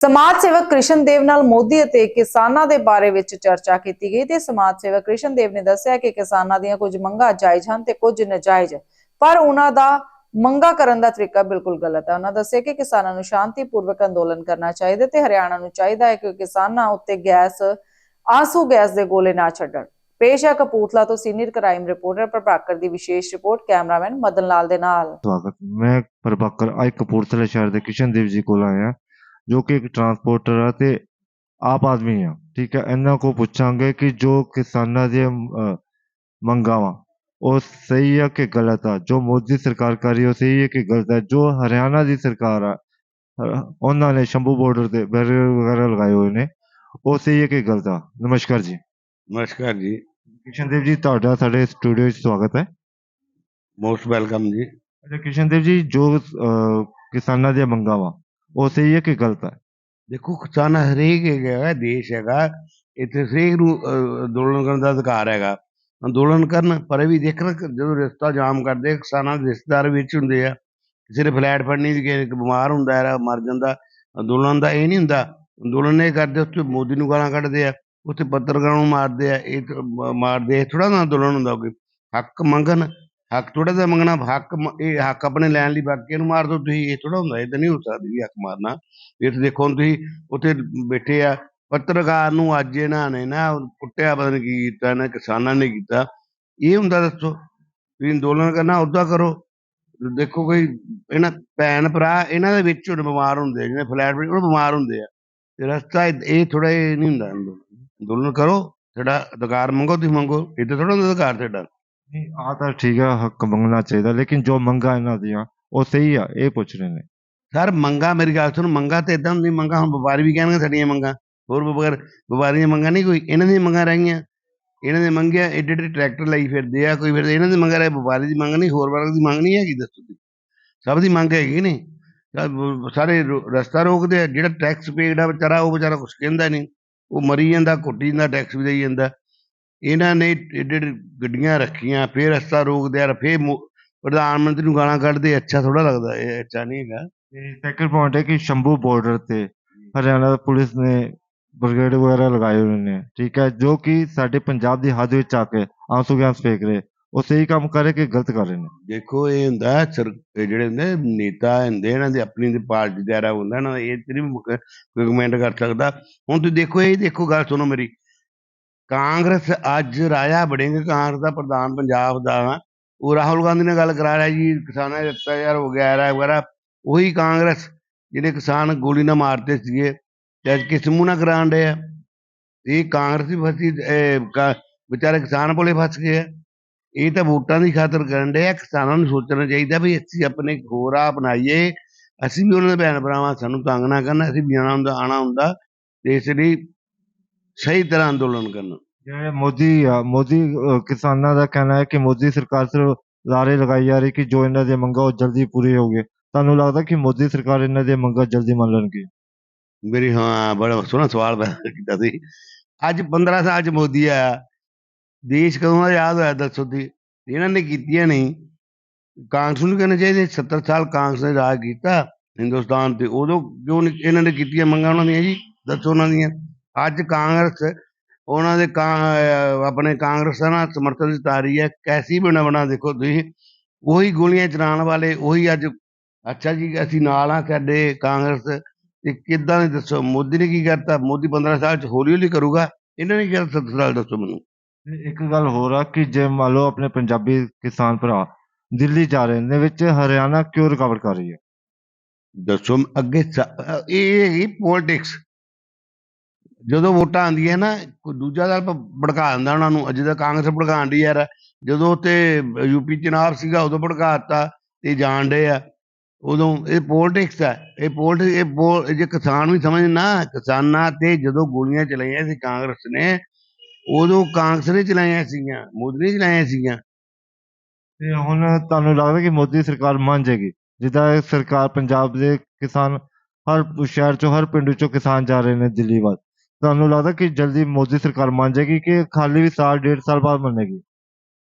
ਸਮਾਜ ਸੇਵਕ ਕ੍ਰਿਸ਼ਨ ਦੇਵ ਨਾਲ ਮੋਦੀ ਅਤੇ ਕਿਸਾਨਾਂ ਦੇ ਬਾਰੇ ਵਿੱਚ ਚਰਚਾ ਕੀਤੀ ਗਈ ਤੇ ਸਮਾਜ ਸੇਵਕ ਕ੍ਰਿਸ਼ਨ ਦੇਵ ਨੇ ਦੱਸਿਆ ਕਿ ਕਿਸਾਨਾਂ ਦੀਆਂ ਕੁਝ ਮੰਗਾਂ ਜਾਇਜ਼ ਹਨ ਤੇ ਕੁਝ ਨਜਾਇਜ਼, ਪਰ ਉਹਨਾਂ ਦਾ ਮੰਗਾ ਕਰਨ ਦਾ ਤਰੀਕਾ ਬਿਲਕੁਲ ਗਲਤ ਹੈ। ਉਹਨਾਂ ਦੱਸਿਆ ਕਿ ਕਿਸਾਨਾਂ ਨੂੰ ਸ਼ਾਂਤੀਪੂਰਵਕ ਅੰਦੋਲਨ ਕਰਨਾ ਚਾਹੀਦਾ ਤੇ ਹਰਿਆਣਾ ਨੂੰ ਚਾਹੀਦਾ ਹੈ ਕਿ ਕਿਸਾਨਾਂ ਉੱਤੇ ਗੈਸ, ਆਂਸੂ ਗੈਸ ਦੇ ਗੋਲੇ ਨਾ ਛੱਡਣ। ਪੇਸ਼ ਹੈ ਕਪੂਰਥਲਾ ਤੋਂ ਸੀਨੀਅਰ ਕ੍ਰਾਈਮ ਰਿਪੋਰਟਰ ਪ੍ਰਭਾਕਰ ਦੀ ਵਿਸ਼ੇਸ਼ ਰਿਪੋਰਟ। ਕੈਮਰਾਮੈਨ ਮਦਨ ਲਾਲ ਦੇ ਨਾਲ। ਸਵਾਗਤ। ਮੈਂ ਪ੍ਰਭਾਕਰ ਅੱਜ ਕਪੂਰਥਲਾ ਸ਼ਹਿਰ ਦੇ ਕਿਸ਼ਨਦੇਵ ਜੀ ਕੋਲ ਆਇਆ। ਜੋ ਕਿ ਇੱਕ ਟਰਾਂਸਪੋਰਟਰ ਆ ਤੇ ਆਪ ਆਦਮੀ ਆ ਠੀਕ ਹੈ ਇਹਨਾਂ ਕੋ ਪੁੱਛਾਂਗੇ ਕਿ ਜੋ ਕਿਸਾਨਾਂ ਦੀਆਂ ਅਹ, ਮੰਗਾਂ ਵਾ ਉਹ ਸਹੀ ਆ ਕਿ ਗਲਤ ਆ ਜੋ ਮੋਦੀ ਸਰਕਾਰ ਕਰ ਰਹੀ ਹੈ ਉਹ ਸਹੀ ਹੈ ਕਿ ਗਲਤ ਹੈ ਜੋ ਹਰਿਆਣਾ ਦੀ ਸਰਕਾਰ ਆ ਅਹ, ਉਹਨਾਂ ਨੇ ਸ਼ੰਭੂ ਬਾਰਡਰ ਤੇ ਬੈਰੀਅਰ ਵਗੈਰਾ ਲਗਾਏ ਹੋਏ ਨੇ ਉਹ ਸਹੀ ਹੈ ਕਿ ਗਲਤ ਆ ਨਮਸਕਾਰ ਜੀ ਨਮਸਕਾਰ ਜੀ ਕਿਸ਼ਨਦੇਵ ਜੀ ਤੁਹਾਡਾ ਸਾਡੇ ਸਟੂਡੀਓ ਵਿੱਚ ਸਵਾਗਤ ਹੈ ਮੋਸਟ ਵੈਲਕਮ ਜੀ ਅੱਛਾ ਕਿਸ਼ਨਦੇਵ ਜੀ ਜੋ ਅਹ, ਕਿਸਾਨਾਂ ਦੀਆਂ ਮੰਗਾਂ ਵਾ ਉਹ ਸਹੀ ਹੈ ਕਿ ਗਲਤ ਹੈ ਦੇਖੋ ਕਿਸਾਨ ਹਰੇਕ ਹੈਗਾ ਦੇਸ਼ ਹੈਗਾ ਇੱਥੇ ਹਰੇਕ ਨੂੰ ਅੰਦੋਲਨ ਕਰਨ ਦਾ ਅਧਿਕਾਰ ਹੈਗਾ ਅੰਦੋਲਨ ਕਰਨ ਪਰ ਇਹ ਵੀ ਦੇਖਣ ਜਦੋਂ ਰਿਸ਼ਤਾ ਜਾਮ ਕਰਦੇ ਕਿਸਾਨਾਂ ਦੇ ਰਿਸ਼ਤੇਦਾਰ ਵਿੱਚ ਹੁੰਦੇ ਆ ਕਿਸੇ ਦੇ ਫਲੈਟ ਫੜਨੀ ਦੀ ਕਿਸੇ ਬਿਮਾਰ ਹੁੰਦਾ ਹੈ ਮਰ ਜਾਂਦਾ ਅੰਦੋਲਨ ਦਾ ਇਹ ਨਹੀਂ ਹੁੰਦਾ ਅੰਦੋਲਨ ਇਹ ਕਰਦੇ ਉੱਥੇ ਮੋਦੀ ਨੂੰ ਗਾਲਾਂ ਕੱਢਦੇ ਆ ਉੱਥੇ ਪੱਤਰਕਾਰਾਂ ਨੂੰ ਮਾਰਦੇ ਆ ਇਹ ਮਾਰਦੇ ਥੋੜਾ ਨਾ ਅੰਦੋਲਨ ਹੁੰਦਾ ਕੋਈ ਹੱਕ ਮੰਗਣ ਹੱਕ ਥੋੜਾ ਜਿਹਾ ਮੰਗਣਾ ਹੱਕ ਇਹ ਹੱਕ ਆਪਣੇ ਲੈਣ ਲਈ ਬਾਕੀ ਨੂੰ ਮਾਰ ਦੋ ਤੁਸੀਂ ਇਹ ਥੋੜਾ ਹੁੰਦਾ ਇਹ ਤਾਂ ਨਹੀਂ ਹੋ ਸਕਦੀ ਵੀ ਹੱਕ ਮਾਰਨਾ। ਇਹ ਤਾਂ ਦੇਖੋ ਹੁਣ ਤੁਸੀਂ ਉੱਥੇ ਬੈਠੇ ਆ ਪੱਤਰਕਾਰ ਨੂੰ ਅੱਜ ਇਹਨਾਂ ਨੇ ਨਾ ਕੁੱਟਿਆ ਪਤਾ ਕੀ ਕੀਤਾ ਨਾ ਕਿਸਾਨਾਂ ਨੇ ਕੀਤਾ। ਇਹ ਹੁੰਦਾ ਦੱਸੋ ਤੁਸੀਂ ਅੰਦੋਲਨ ਕਰਨਾ ਉਦਾਂ ਕਰੋ। ਦੇਖੋ ਕੋਈ ਇਹਨਾਂ ਭੈਣ ਭਰਾ ਇਹਨਾਂ ਦੇ ਵਿੱਚ ਹੁਣ ਬਿਮਾਰ ਹੁੰਦੇ ਆ, ਜਿਹਨੇ ਫਲੈਟ ਉਹ ਬਿਮਾਰ ਹੁੰਦੇ ਆ। ਤੇ ਰਸਤਾ ਇਹ- ਥੋੜਾ ਇਹ ਨਹੀਂ ਹੁੰਦਾ ਅੰਦੋਲਨ। ਅੰਦੋਲਨ ਕਰੋ ਤੁਹਾਡਾ ਅਧਿਕਾਰ ਮੰਗੋ ਤੁਸੀਂ ਮੰਗੋ ਇਹ ਤਾਂ ਥੋੜਾ ਹੁੰਦਾ ਅਧਿਕਾਰ ਤੁਹਾਡਾ। ਨਹੀਂ ਆ ਤਾਂ ਠੀਕ ਆ, ਹੱਕ ਮੰਗਣਾ ਚਾਹੀਦਾ, ਲੇਕਿਨ ਜੋ ਮੰਗਾਂ ਇਹਨਾਂ ਦੀਆਂ, ਉਹ ਸਹੀ ਆ, ਇਹ ਪੁੱਛ ਰਹੇ ਨੇ। ਸਰ, ਮੰਗਾ ਮੇਰੀ ਗੱਲ ਸੁਣ, ਮੰਗਾ ਤੇ ਇਦਾਂ ਹੁੰਦੀ ਮੰਗਾ ਹੁਣ ਵਪਾਰੀ ਵੀ ਕਹਿਣਗੇ ਸਾਡੀਆਂ ਮੰਗਾ, ਹੋਰ ਵਪਾਰ ਵਪਾਰੀਆਂ ਮੰਗਾ ਨਹੀਂ, ਕੋਈ ਇਹਨਾਂ ਦੀਆਂ ਮੰਗਾ ਰਹੀਆਂ ਇਹਨਾਂ ਦੇ ਮੰਗਿਆ, ਏਡੇ ਏਡੇ ਟਰੈਕਟਰ ਲਈ ਫਿਰਦੇ ਆ, ਕੋਈ ਫਿਰਦੇ, ਇਹਨਾਂ ਦੀ ਮੰਗਾ ਰਹੇ, ਵਪਾਰੀ ਦੀ ਮੰਗ ਨਹੀਂ, ਹੋਰ ਵਰਗ ਦੀ ਮੰਗ ਨਹੀਂ ਹੈਗੀ, ਦੱਸੋ ਤੁਸੀਂ। ਸਭ ਦੀ ਮੰਗ ਹੈਗੀ ਨਹੀਂ? ਸਾਰੇ ਰਸਤਾ ਰੋਕਦੇ ਆ, ਜਿਹੜਾ ਟੈਕਸ ਪੇਡ ਆ, ਵਿਚਾਰਾ, ਉਹ ਵਿਚਾਰਾ ਕੁਛ ਕਹਿੰਦਾ ਨਹੀਂ। ਉਹ ਮਰੀ ਜਾਂਦਾ, ਘੁੱਟੀ ਜਾਂਦਾ, ਟੈਕਸ ਵੀ ਦੇਈ ਜਾਂਦਾ। ਇਹਨਾਂ ਨੇ ਏਡੇ ਗੱਡੀਆਂ ਰੱਖੀਆਂ ਫੇਰ ਰਸਤਾ ਰੋਕਦੇ ਆ ਫੇਰ ਪ੍ਰਧਾਨ ਮੰਤਰੀ ਨੂੰ ਗਾਲਾਂ ਕੱਢਦੇ ਅੱਛਾ ਥੋੜਾ ਲੱਗਦਾ ਇਹ ਅੱਛਾ ਨਹੀਂ ਹੈਗਾ। ਤੇ ਸੈਕੰਡ ਪੁਆਇੰਟ ਹੈ ਕਿ ਸ਼ੰਭੂ ਬਾਰਡਰ ਤੇ ਹਰਿਆਣਾ ਪੁਲਿਸ ਨੇ ਬ੍ਰਿਗੇਡ ਵਗੈਰਾ ਲਗਾਏ ਹੋਏ ਨੇ ਠੀਕ ਹੈ ਜੋ ਕਿ ਸਾਡੇ ਪੰਜਾਬ ਦੀ ਹੱਦ ਵਿੱਚ ਆ ਕੇ ਆਂਸੂ ਗੈਸ ਫੇਕ ਰਹੇ ਉਹ ਸਹੀ ਕੰਮ ਕਰ ਰਹੇ ਕਿ ਗਲਤ ਕਰ ਰਹੇ ਨੇ? ਦੇਖੋ ਇਹ ਹੁੰਦਾ ਜਿਹੜੇ ਹੁੰਦੇ ਨੇਤਾ ਹੁੰਦੇ ਇਹਨਾਂ ਦੀ ਆਪਣੀ ਦੀ ਪਾਰਟੀ ਦਾ ਰਾ ਹੁੰਦਾ ਦਾ ਇਹ ਤੇ ਨਹੀਂ ਕੋਈ ਕਮੈਂਟ ਕਰ ਸਕਦਾ। ਹੁਣ ਤੁਸੀਂ ਦੇਖੋ ਇਹ ਦੇਖੋ ਗੱਲ ਸੁਣੋ ਮੇਰੀ ਕਾਂਗਰਸ ਅੱਜ ਰਾਜਾ ਬੜਿੰਗ ਕਾਂਗਰਸ ਦਾ ਪ੍ਰਧਾਨ ਪੰਜਾਬ ਦਾ ਉਹ ਰਾਹੁਲ ਗਾਂਧੀ ਨੇ ਗੱਲ ਕਰਾ ਰਿਹਾ ਜੀ, ਕਿਸਾਨਾਂ ਦੇ ਅਤਿਆਚਾਰ ਹੋ ਵਗੈਰਾ ਉਹੀ ਕਾਂਗਰਸ ਜਿਹੜੇ ਕਿਸਾਨ ਗੋਲੀ ਨਾਲ ਮਾਰਦੇ ਸੀਗੇ, ਤੇ ਅੱਜ ਕਿਸ ਮੂੰਹ ਨਾਲ ਕਰਾਉਣ ਆ? ਇਹ ਕਾਂਗਰਸ ਦੀ ਫਸੀ ਵਿਚਾਰੇ ਕਿਸਾਨ ਭੋਲੇ ਫਸ ਗਏ ਆ। ਇਹ ਤਾਂ ਵੋਟਾਂ ਦੀ ਖਾਤਰ ਕਰਨ ਦੇ ਆ। ਕਿਸਾਨਾਂ ਨੂੰ ਸੋਚਣਾ ਚਾਹੀਦਾ ਵੀ ਅਸੀਂ ਆਪਣੇ ਹੋਰ ਖੋਰਾ ਅਪਣਾਈਏ। ਅਸੀਂ ਵੀ ਉਹਨਾਂ ਦੇ ਭੈਣ ਭਰਾਵਾਂ, ਸਾਨੂੰ ਤੰਗ ਨਾ ਕਰਨ, ਅਸੀਂ ਵੀ ਆਉਣਾ ਹੁੰਦਾ ਆਣਾ ਹੁੰਦਾ। ਤੇ ਇਸ ਲਈ ਸਹੀ ਤਰ੍ਹਾਂ ਅੰਦੋਲਨ ਕਰਨਾ। ਜਿਹੜੇ ਮੋਦੀ ਆ ਮੋਦੀ ਕਿਸਾਨਾਂ ਦਾ ਕਹਿਣਾ ਹੈ ਕਿ ਮੋਦੀ ਸਰਕਾਰ ਸਿਰਫ ਲਾਰੇ ਲਗਾਈ ਜਾ ਰਹੀ ਕਿ ਜੋ ਇਹਨਾਂ ਦੀਆਂ ਮੰਗਾਂ ਉਹ ਜਲਦੀ ਪੂਰੀ ਹੋਗੇ ਤੁਹਾਨੂੰ ਲੱਗਦਾ ਕਿ ਮੋਦੀ ਸਰਕਾਰ ਇਹਨਾਂ ਦੀਆਂ ਮੰਗਾਂ ਜਲਦੀ ਮੰਨ ਲੈਣਗੀ? ਮੇਰੀ ਹਾਂ ਬੜਾ ਸੋਹਣਾ ਸਵਾਲ ਪੈਦਾ ਕੀਤਾ ਸੀ। ਅੱਜ 15 ਸਾਲ ਚ ਮੋਦੀ ਆਇਆ। ਦੇਸ਼ ਕਦੋਂ ਦਾ ਯਾਦ ਹੋਇਆ ਦੱਸੋ ਦੀ ਇਹਨਾਂ ਨੇ ਕੀਤੀਆਂ ਨਹੀਂ। ਕਾਂਗਰਸ ਨੂੰ ਕਹਿਣਾ ਚਾਹੀਦਾ 70 ਸਾਲ ਕਾਂਗਰਸ ਨੇ ਰਾਜ ਕੀਤਾ ਹਿੰਦੁਸਤਾਨ ਤੇ। ਉਦੋਂ ਕਿਉਂ ਨਹੀਂ ਇਹਨਾਂ ਨੇ ਕੀਤੀਆਂ ਮੰਗਾਂ ਉਹਨਾਂ ਦੀਆਂ ਜੀ? ਦੱਸੋ ਉਹਨਾਂ ਦੀਆਂ। ਅੱਜ ਕਾਂਗਰਸ ਉਹਨਾਂ ਦੇ ਆਪਣੇ ਕਾਂਗਰਸ ਨਾਲ ਸਮਰਥਨ ਜਿਤਾ ਰਹੀ ਹੈ। ਕੈਸੀ ਬਣਾ ਬਣਾ ਦੇਖੋ ਤੁਸੀਂ। ਉਹੀ ਗੋਲੀਆਂ ਚਲਾਉਣ ਵਾਲੇ ਉਹੀ ਅੱਜ ਅੱਛਾ ਜੀ ਅਸੀਂ ਨਾਲ ਆ ਸਾਡੇ ਕਾਂਗਰਸ। ਤੇ ਕਿੱਦਾਂ ਦੱਸੋ? ਮੋਦੀ ਨੇ ਕੀ ਕਰਤਾ? ਮੋਦੀ 15 ਸਾਲ ਚ ਹੌਲੀ ਹੌਲੀ ਕਰੂਗਾ। ਇਹਨਾਂ ਨੇ ਕੀ ਕਰਤਾ? 70 ਸਾਲ ਦੱਸੋ ਮੈਨੂੰ। ਇੱਕ ਗੱਲ ਹੋਰ ਆ ਕਿ ਜੇ ਮੰਨ ਲਓ ਆਪਣੇ ਪੰਜਾਬੀ ਕਿਸਾਨ ਭਰਾ ਦਿੱਲੀ ਜਾ ਰਹੇ ਨੇ ਵਿੱਚ ਹਰਿਆਣਾ ਕਿਉਂ ਰੁਕਾਵਟ ਕਰ ਰਹੀ ਹੈ? ਦੱਸੋ ਅੱਗੇ ਇਹ ਹੈਗੀ ਪੋਲਿਟਿਕਸ ਜਦੋਂ ਵੋਟਾਂ ਆਉਂਦੀਆਂ ਨਾ, ਕੋਈ ਦੂਜਾ ਦਲ ਭੜਕਾ ਦਿੰਦਾ ਉਹਨਾਂ ਨੂੰ, ਅਜੇ ਤਾਂ ਕਾਂਗਰਸ ਭੜਕਾਉਣ ਦੀ ਯਾਰ। ਜਦੋਂ ਤੇ ਯੂਪੀ ਚੁਣਾਵ ਸੀਗਾ, ਉਦੋਂ ਭੜਕਾਤਾ ਤੇ ਜਾਣ ਡੇ ਆ। ਉਦੋਂ ਇਹ ਪੋਲਿਟਿਕਸ ਹੈ ਇਹ ਪੋਲਿਟਿਕ ਇਹ ਜੇ ਕਿਸਾਨ ਵੀ ਸਮਝ ਨਾ, ਕਿਸਾਨਾਂ ਤੇ ਜਦੋਂ ਗੋਲੀਆਂ ਚਲਾਈਆਂ ਸੀ ਕਾਂਗਰਸ ਨੇ, ਉਦੋਂ ਕਾਂਗਰਸ ਨੇ ਚਲਾਈਆਂ ਸੀਗੀਆਂ, ਮੋਦੀ ਨੇ ਚਲਾਈਆਂ ਸੀਗੀਆਂ। ਤੇ ਹੁਣ ਤੁਹਾਨੂੰ ਲੱਗਦਾ ਕਿ ਮੋਦੀ ਸਰਕਾਰ ਮੰਨ ਜਾਏਗੀ? ਜਿੱਦਾਂ ਸਰਕਾਰ ਪੰਜਾਬ ਦੇ ਕਿਸਾਨ, ਹਰ ਸ਼ਹਿਰ ਚੋਂ, ਹਰ ਪਿੰਡ ਚੋਂ ਕਿਸਾਨ ਜਾ ਰਹੇ ਨੇ, ਦਿੱਲੀ ਵੱਲ। ਤੁਹਾਨੂੰ ਲੱਗਦਾ ਕਿ ਜਲਦੀ ਮੋਦੀ ਸਰਕਾਰ ਮੰਨ ਜਾਏਗੀ ਕਿ ਖਾਲੀ ਵੀ ਸਾਲ ਡੇਢ ਸਾਲ ਬਾਅਦ ਮੰਨੇਗੀ?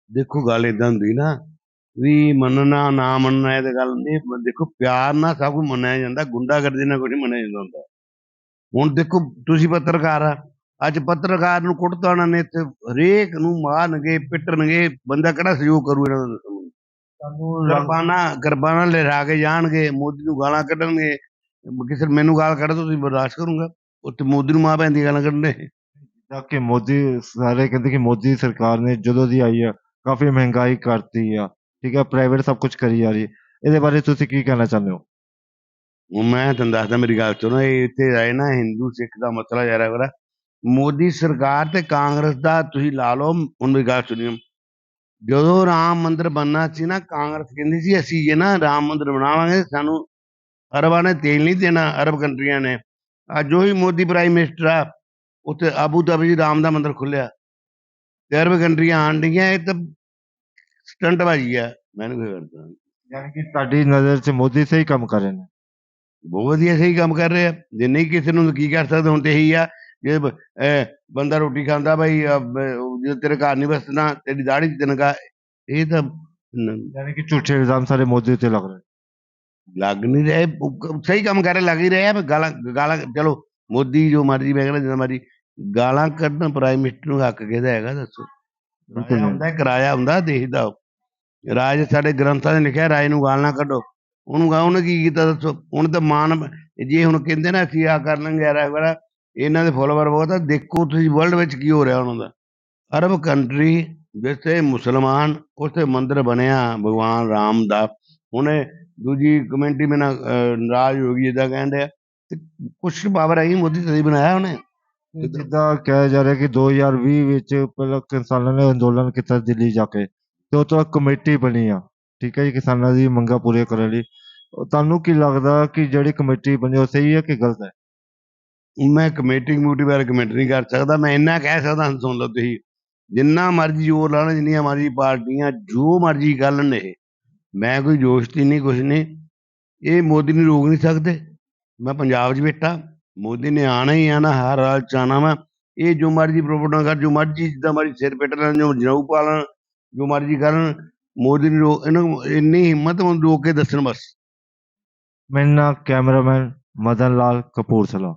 ਦੇਖੋ ਗੱਲ ਇਦਾਂ ਹੁੰਦੀ ਨਾ ਵੀ ਮੰਨਣਾ ਨਾ ਮੰਨਣਾ ਇਹ ਤੇ ਗੱਲ ਨਹੀਂ ਦੇਖੋ ਪਿਆਰ ਨਾਲ ਸਭ ਕੁਝ ਮੰਨਿਆ ਜਾਂਦਾ ਗੁੰਡਾਗਰਦੀ ਨਾਲ ਕੁਝ ਮੰਨਿਆ ਜਾਂਦਾ। ਹੁੰਦਾ ਹੁਣ ਦੇਖੋ ਤੁਸੀਂ ਪੱਤਰਕਾਰ ਆ ਅੱਜ ਪੱਤਰਕਾਰ ਨੂੰ ਕੁੱਟਤਾ ਉਹਨਾਂ ਨੇ ਤੇ ਹਰੇਕ ਨੂੰ ਮਾਰਨਗੇ ਪਿੱਟਣਗੇ ਬੰਦਾ ਕਿਹੜਾ ਸਹਿਯੋਗ ਕਰੂ ਇਹਨਾਂ ਦਾ? ਕਿਰਪਾਨਾਂ ਕਿਰਪਾਨਾਂ ਲਹਿਰਾ ਕੇ ਜਾਣਗੇ ਮੋਦੀ ਨੂੰ ਗਾਲਾਂ ਕੱਢਣਗੇ। ਕਿਸੇ ਮੈਨੂੰ ਗਾਲ ਕੱਢ ਤੁਸੀਂ ਬਰਦਾਸ਼ਤ ਕਰੂੰਗਾ। ਉੱਥੇ ਮੋਦੀ ਨੂੰ ਮਾਂ ਭੈਣ ਦੀ ਗਾਲਾਂ ਕੱਢਣੇ ਜਿੱਦਾਂ ਕਿ ਮੋਦੀ ਸਾਰੇ ਕਹਿੰਦੇ ਕਿ ਮੋਦੀ ਸਰਕਾਰ ਨੇ ਜਦੋਂ ਦੀ ਆਈ ਆ ਕਾਫੀ ਮਹਿੰਗਾਈ ਕਰਤੀ ਆ ਠੀਕ ਹੈ ਪ੍ਰਾਈਵੇਟ ਸਭ ਕੁਝ ਕਰੀ ਜਾ ਰਹੀ। ਹੈ ਇਹਦੇ ਬਾਰੇ ਤੁਸੀਂ ਕੀ ਕਹਿਣਾ ਚਾਹੁੰਦੇ ਹੋ? ਹੁਣ ਮੈਂ ਤੁਹਾਨੂੰ ਦੱਸਦਾ ਮੇਰੀ ਗੱਲ ਸੁਣੋ ਇਹ ਇੱਥੇ ਆਏ ਨਾ ਹਿੰਦੂ ਸਿੱਖ ਦਾ ਮਸਲਾ ਯਾਰ ਹੈ ਬੜਾ। ਮੋਦੀ ਸਰਕਾਰ ਤੇ ਕਾਂਗਰਸ ਦਾ ਤੁਸੀਂ ਲਾ ਲਓ ਹੁਣ ਮੇਰੀ ਗੱਲ ਸੁਣਿਓ। ਜਦੋਂ ਰਾਮ ਮੰਦਿਰ ਬਣਨਾ ਸੀ ਨਾ ਕਾਂਗਰਸ ਕਹਿੰਦੀ ਸੀ ਅਸੀਂ ਇਹ ਨਾ ਰਾਮ ਮੰਦਿਰ ਬਣਾਵਾਂਗੇ ਸਾਨੂੰ ਅਰਬਾਂ ਨੇ ਤੇਲ ਨਹੀਂ ਦੇਣਾ ਅਰਬ ਕੰਟਰੀਆਂ ਨੇ। ਅੱਜ ਉਹੀ ਮੋਦੀ ਪ੍ਰਾਈਮ ਮਿਨਿਸਟਰ ਆ ਉੱਥੇ ਆਬੂ ਧਾਬੀ ਰਾਮ ਦਾ ਮੰਦਿਰ ਖੁੱਲਿਆ ਤੇ ਅਰਬ ਕੰਟਰੀਆਂ ਆਣ ਡੀਆਂ ਇਹ ਤਾਂ ਸਟੰਟ ਬਾਜੀ ਆ ਮੈਨੂੰ ਕੀ ਕਰਦਾ। ਯਾਨੀ ਕਿ ਤੁਹਾਡੀ ਨਜ਼ਰ 'ਚ ਮੋਦੀ ਸਹੀ ਕੰਮ ਕਰ ਰਹੇ ਨੇ। ਬਹੁਤ ਵਧੀਆ ਸਹੀ ਕੰਮ ਕਰ ਰਹੇ ਆ। ਜੇ ਨਹੀਂ ਕਿਸੇ ਨੂੰ ਤਾਂ ਕੀ ਕਰ ਸਕਦੇ ਹੁਣ ਤੇ ਇਹੀ ਆ ਜੇ ਬੰਦਾ ਰੋਟੀ ਖਾਂਦਾ ਭਾਈ ਜੇ ਤੇਰੇ ਘਰ ਨਹੀਂ ਵਸਣਾ ਤੇਰੀ ਦਾੜੀ ਚ ਤਿਨਕਾ ਇਹ ਤਾਂ ਯਾਨੀ ਕਿ ਝੂਠੇ ਇਲਜ਼ਾਮ ਸਾਰੇ ਮੋਦੀ ਉੱਤੇ ਲੱਗ ਰਹੇ ਲੱਗ ਨਹੀਂ ਰਹੇ ਸਹੀ ਕੰਮ ਕਰ ਰਹੇ ਲੱਗ ਹੀ ਰਹੇ ਆ ਗਾਲਾਂ ਗਾਲਾਂ ਚਲੋ ਮੋਦੀ ਜੋ ਮਰਜ਼ੀ ਮੈਂ ਕਹਿੰਦਾ ਜਿੰਨਾ ਮਰਜ਼ੀ ਗਾਲਾਂ ਕੱਢਣ ਪ੍ਰਾਈਮ ਮਿਨਿਸਟਰ ਨੂੰ ਹੱਕ ਕਿਹਦਾ ਹੈਗਾ ਦੱਸੋ। ਹੁੰਦਾ ਕਿਰਾਇਆ ਹੁੰਦਾ ਦੇਖਦਾ ਉਹ। ਰਾਜ ਸਾਡੇ ਗ੍ਰੰਥਾਂ 'ਚ ਲਿਖਿਆ ਰਾਜ ਨੂੰ ਗਾਲ ਕੱਢੋ। ਉਹਨੂੰ ਗਾ ਉਹਨੇ ਕੀ ਕੀਤਾ ਦੱਸੋ? ਹੁਣ ਤਾਂ ਮਾਨ ਜੇ ਹੁਣ ਕਹਿੰਦੇ ਨਾ ਅਸੀਂ ਆ ਕਰ ਲਾਂਗੇ ਯਾਰ ਵਾਲਾ ਇਹਨਾਂ ਦੇ ਫੋਲੋਵਰ ਬਹੁਤ ਆ ਦੇਖੋ ਤੁਸੀਂ ਵਰਲਡ ਵਿੱਚ ਕੀ ਹੋ ਰਿਹਾ ਉਹਨਾਂ ਦਾ। ਅਰਬ ਕੰਟਰੀ ਜਿੱਥੇ ਮੁਸਲਮਾਨ ਉੱਥੇ ਮੰਦਿਰ ਬਣਿਆ ਭਗਵਾਨ ਰਾਮ ਦਾ ਉਹਨੇ ਦੂਜੀ ਕਮੈਂਟਰੀ ਮੇ ਨਾ ਨਾਰਾਜ਼ ਹੋ ਗਈ ਇਦਾਂ ਕਹਿੰਦੇ ਆ ਤੇ ਕੁਛ ਪਾਵਰ ਆਈ ਮੋਦੀ ਤਦੀ ਬਣਾਇਆ ਉਹਨੇ? ਨੇ ਜਿੱਦਾਂ ਕਿਹਾ ਜਾ ਰਿਹਾ ਕਿ 2020 ਵਿੱਚ ਪਹਿਲਾਂ ਕਿਸਾਨਾਂ ਨੇ ਅੰਦੋਲਨ ਕੀਤਾ ਦਿੱਲੀ ਜਾ ਕੇ ਤੇ ਉਹ ਤੋਂ ਕਮੇਟੀ ਬਣੀ ਆ। ਠੀਕ ਹੈ ਜੀ ਕਿਸਾਨਾਂ ਦੀ ਮੰਗਾਂ ਪੂਰੀਆਂ ਕਰਨ ਲਈ। ਤੁਹਾਨੂੰ ਕੀ ਲੱਗਦਾ ਕਿ ਜਿਹੜੀ ਕਮੇਟੀ ਬਣੀ ਉਹ ਸਹੀ ਹੈ ਕਿ ਗਲਤ ਹੈ? ਮੈਂ ਕਮੇਟੀ ਕਮੂਟੀ ਬਾਰੇ ਕਮੈਂਟ ਨਹੀਂ ਕਰ ਸਕਦਾ ਮੈਂ ਇੰਨਾ ਕਹਿ ਸਕਦਾ ਸੁਣ ਲਓ ਤੁਸੀਂ। ਜਿੰਨਾ ਮਰਜ਼ੀ ਜ਼ੋਰ ਲਾਉਣ ਜਿੰਨੀਆਂ ਮਰਜ਼ੀ ਪਾਰਟੀਆਂ ਜੋ ਮਰਜ਼ੀ ਕਰਨ ਇਹ। ਮੈਂ ਕੋਈ ਜੋਸ਼ਤੀ ਨਹੀਂ, ਕੁਛ ਨਹੀਂ। ਇਹ ਮੋਦੀ ਨੂੰ ਰੋਕ ਨਹੀਂ ਸਕਦੇ। ਮੈਂ ਪੰਜਾਬ 'ਚ ਬੈਠਾ। ਮੋਦੀ ਨੇ ਆਣਾ ਹੀ ਆਣਾ ਹਰ ਹਾਲ ਚ ਆਉਣਾ ਵਾ ਇਹ ਜੋ ਮਰਜ਼ੀ ਪ੍ਰੋਪੋਗੈਂਡਾ ਕਰ, ਜੋ ਮਰਜ਼ੀ ਜਿੱਦਾਂ ਮਰਜ਼ੀ ਸਿਰ ਪਿੱਟ ਲੈਣ, ਜੋ ਜਨਊ ਪਾਲਣ ਜੋ ਮਰਜ਼ੀ ਕਰਨ, ਮੋਦੀ ਨੂੰ ਰੋਕ ਇਹਨਾਂ ਨੂੰ ਇੰਨੀ ਹਿੰਮਤ ਹੁਣ ਰੋਕ ਕੇ ਦੱਸਣ ਬਸ। ਮੇਰੇ ਨਾਲ ਕੈਮਰਾਮੈਨ ਮਦਨ ਲਾਲ ਕਪੂਰਥਲਾ।